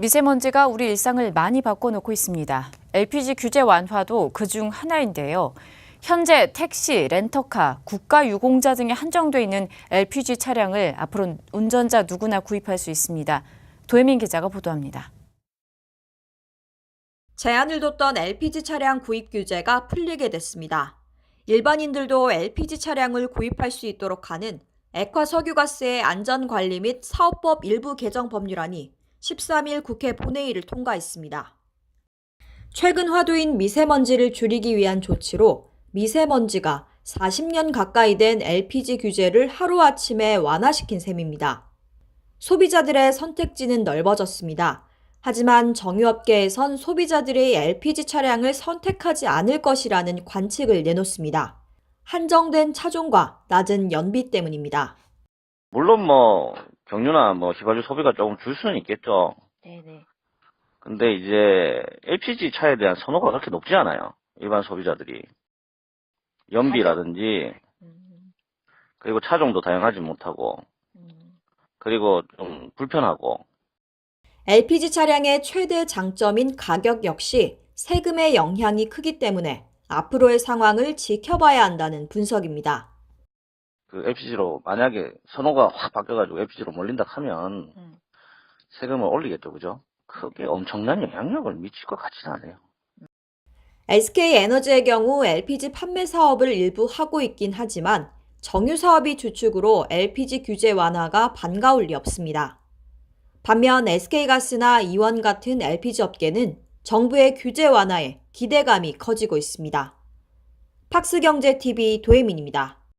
미세먼지가 우리 일상을 많이 바꿔놓고 있습니다. LPG 규제 완화도 그중 하나인데요. 현재 택시, 렌터카, 국가 유공자 등에 한정돼 있는 LPG 차량을 앞으로 운전자 누구나 구입할 수 있습니다. 도혜민 기자가 보도합니다. 제한을 뒀던 LPG 차량 구입 규제가 풀리게 됐습니다. 일반인들도 LPG 차량을 구입할 수 있도록 하는 액화 석유가스의 안전관리 및 사업법 일부 개정 법률안이 13일 국회 본회의를 통과했습니다. 최근 화두인 미세먼지를 줄이기 위한 조치로 미세먼지가 40년 가까이 된 LPG 규제를 하루아침에 완화시킨 셈입니다. 소비자들의 선택지는 넓어졌습니다. 하지만 정유업계에선 소비자들이 LPG 차량을 선택하지 않을 것이라는 관측을 내놓습니다. 한정된 차종과 낮은 연비 때문입니다. 물론 뭐 경유나 뭐 휘발유 소비가 조금 줄 수는 있겠죠. 네네. 근데 이제 LPG 차에 대한 선호가 그렇게 높지 않아요. 일반 소비자들이. 연비라든지 그리고 차종도 다양하지 못하고 그리고 좀 불편하고 LPG 차량의 최대 장점인 가격 역시 세금의 영향이 크기 때문에 앞으로의 상황을 지켜봐야 한다는 분석입니다. 그 LPG로 만약에 선호가 확 바뀌어가지고 LPG로 몰린다 하면 음. 세금을 올리겠죠, 그죠? 크게 엄청난 영향력을 미칠 것 같지는 않아요. SK 에너지의 경우 LPG 판매 사업을 일부 하고 있긴 하지만 정유 사업이 주축으로 LPG 규제 완화가 반가울 리 없습니다. 반면 SK가스나 이원 같은 LPG 업계는 정부의 규제 완화에 기대감이 커지고 있습니다. 팍스경제TV 도혜민입니다.